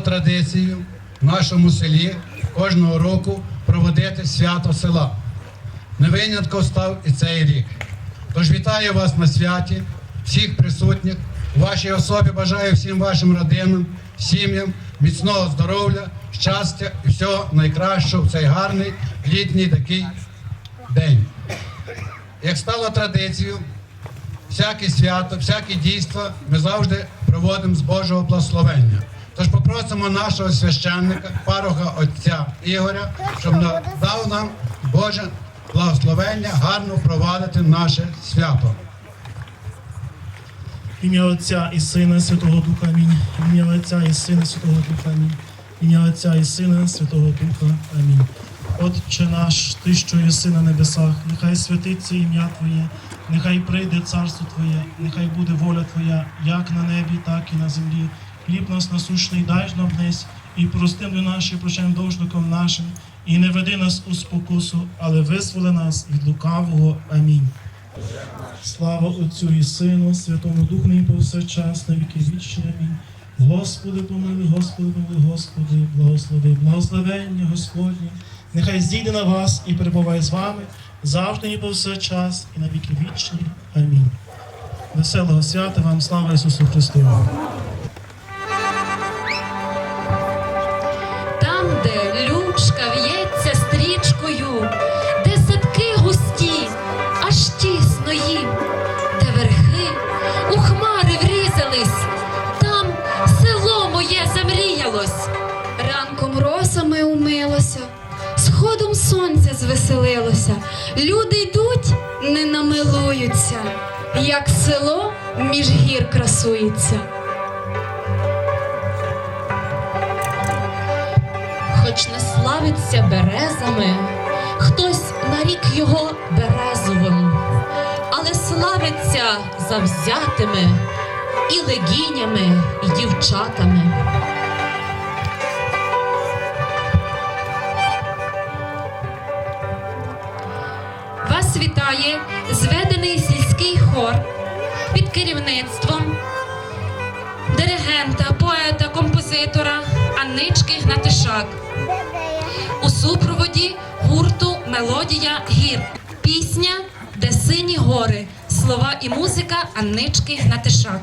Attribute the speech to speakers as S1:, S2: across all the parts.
S1: стало традицією в нашому селі кожного року проводити свято села. Не винятком став і цей рік. Тож вітаю вас на святі, всіх присутніх. У вашій особі бажаю всім вашим родинам, сім'ям, міцного здоров'я, щастя і всього найкращого в цей гарний літній такий день. Як стало традицією, всяке свято, всяке дійство ми завжди проводимо з Божого благословення. Тож попросимо нашого священника, парога отця Ігоря, щоб дав нам Боже благословення гарно провадити наше свято.
S2: Ім'я Отця і Сина, Святого Духа. Амінь. Ім'я Отця і Сина, Святого Духа. Амінь. Ім'я Отця і Сина, Святого Духа. Амінь. Отче наш, Ти, що єси на небесах, нехай святиться ім'я Твоє, нехай прийде царство Твоє, нехай буде воля Твоя, як на небі, так і на землі. Хліб нас насущний дай нам днес, і прости ми наші прощаємо довжником нашим, і не веди нас у спокусу, але визволи нас від лукавого. Амінь. Слава Отцю і Сину, Святому Духу і повсякчас на віки вічні. Амінь. Господи, помилуй, Господи, помилуй, Господи, благослови, благословення Господнє. Нехай зійде на вас і перебуває з вами завжди і повсякчас, і на віки вічні. Амінь. Веселого свята вам, слава Ісусу Христу!
S3: Замріялось. Ранком росами умилося, сходом сонця звеселилося. Люди йдуть, не намилуються, як село між гір красується. хоч не славиться березами, хтось нарік його березовим, але славиться завзятими і легінями, і дівчатами. Вітає зведений сільський хор під керівництвом диригента, поета, композитора Аннички Гнатишак у супроводі гурту Мелодія гір. Пісня Де сині гори. Слова і музика Аннички Гнатишак.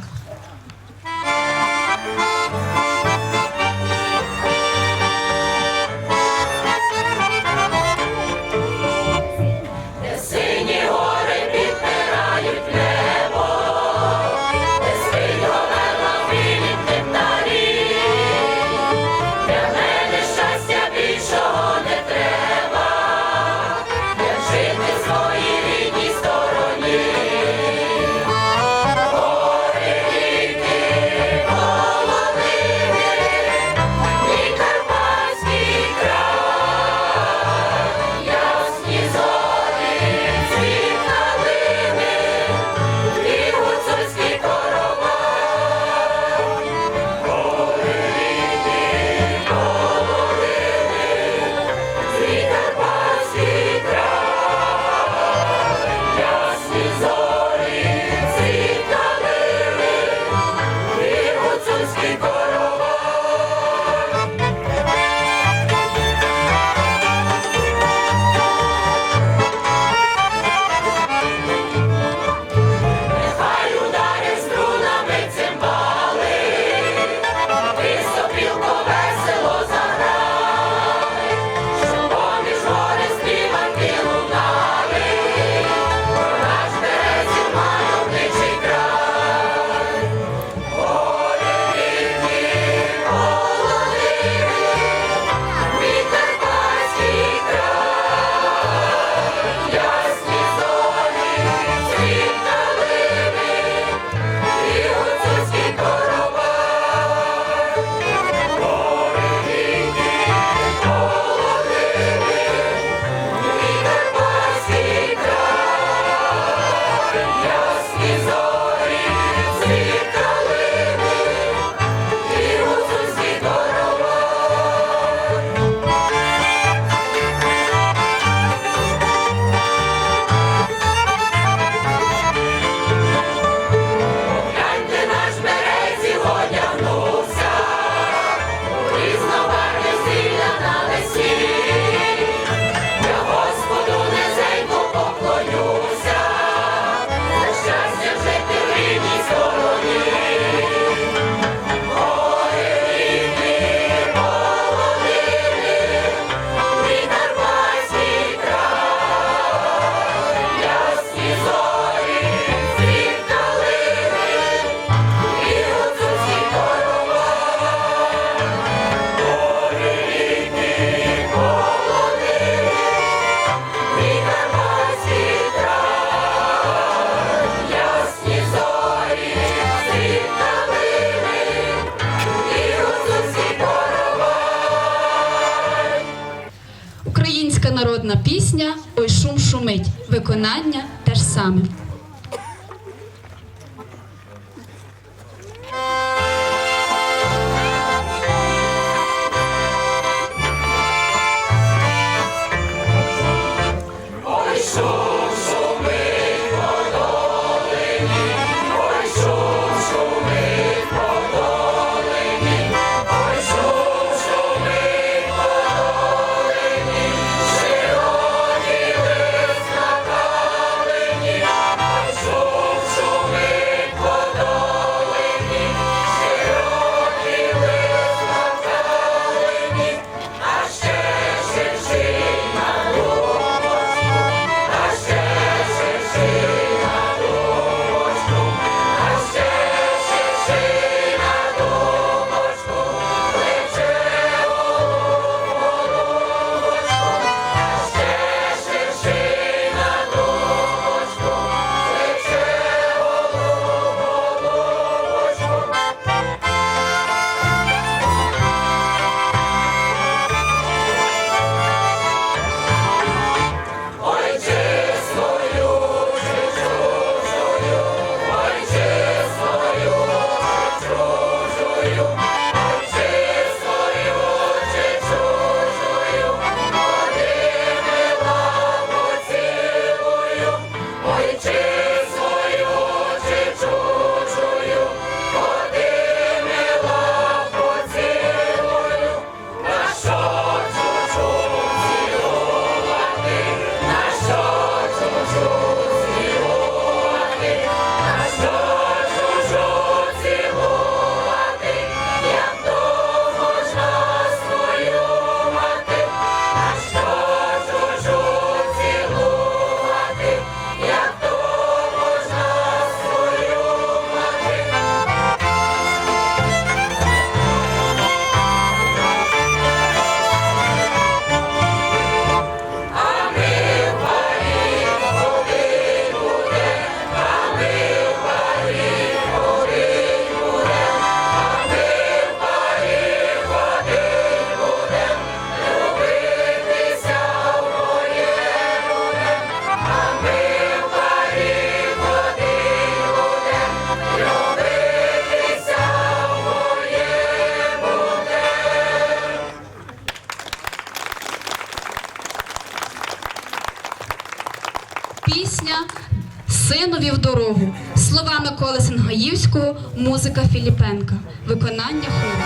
S4: Виконання теж саме. Синові в дорогу. Слова Миколи Сенгаївського, музика Філіпенка. Виконання хору.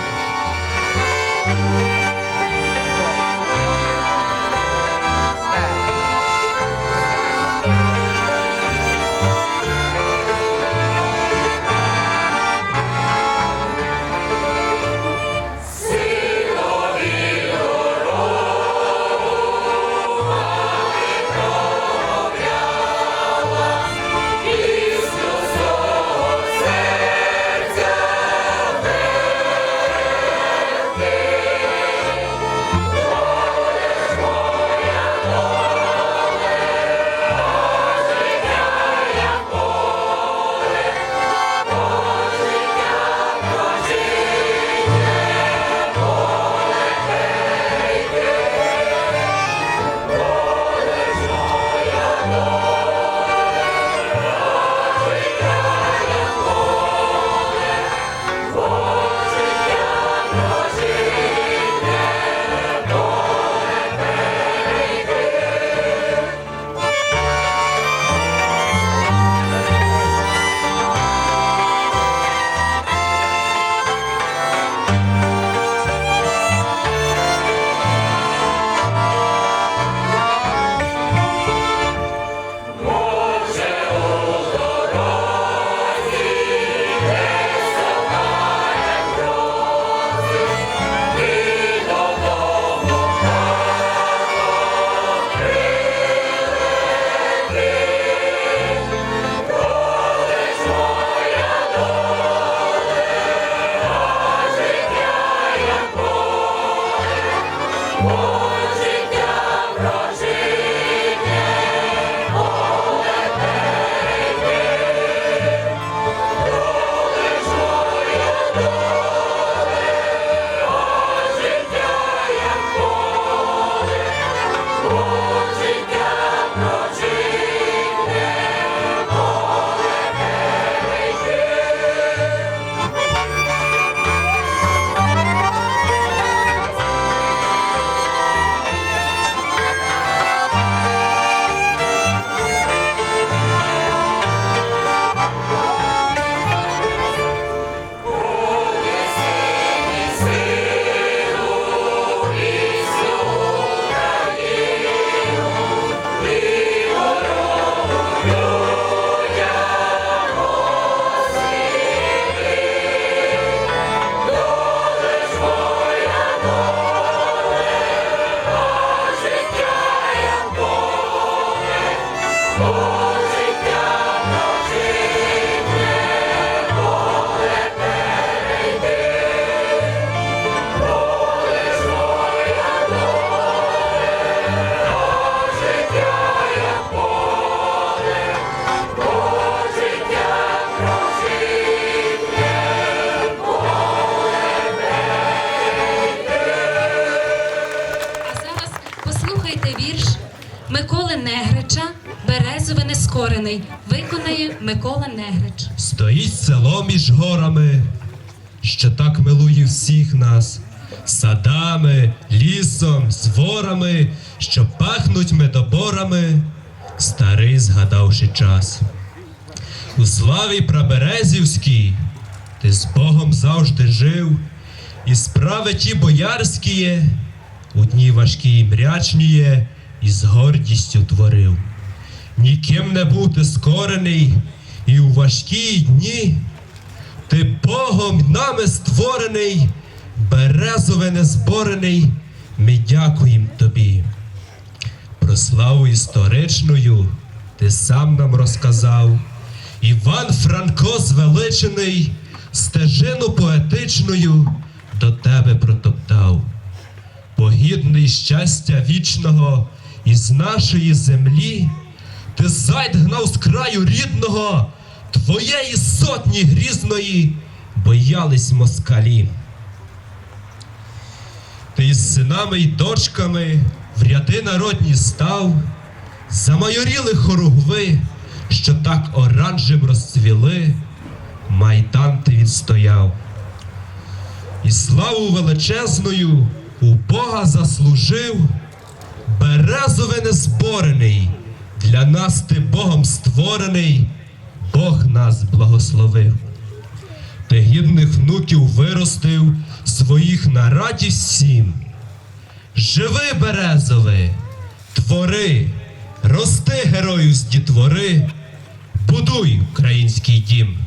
S3: Нескорений. Виконає Микола Негрич.
S5: Стоїть село між горами, що так милує всіх нас, садами, лісом, зворами, що пахнуть медоборами, старий згадавши час. У славі праберезівській ти з Богом завжди жив, і справи ті боярські у дні важкі і мрячніє, і з гордістю творив. Ніким не бути скорений, і у важкі дні ти Богом нами створений, березове незборений, ми дякуємо тобі. Про славу історичною ти сам нам розказав. Іван Франко звеличений, стежину поетичною до тебе протоптав. Погідний щастя вічного із нашої землі, ти зайд гнав з краю рідного, твоєї сотні грізної боялись москалі. Ти із синами й дочками в ряди народні став, замайоріли хоругви, що так оранжем розцвіли, майдан ти відстояв. І славу величезною у Бога заслужив, березове незборений, для нас ти Богом створений, Бог нас благословив. Ти гідних внуків виростив, своїх на радість всім. Живи, березове, твори, рости герою з дітвори, будуй український дім.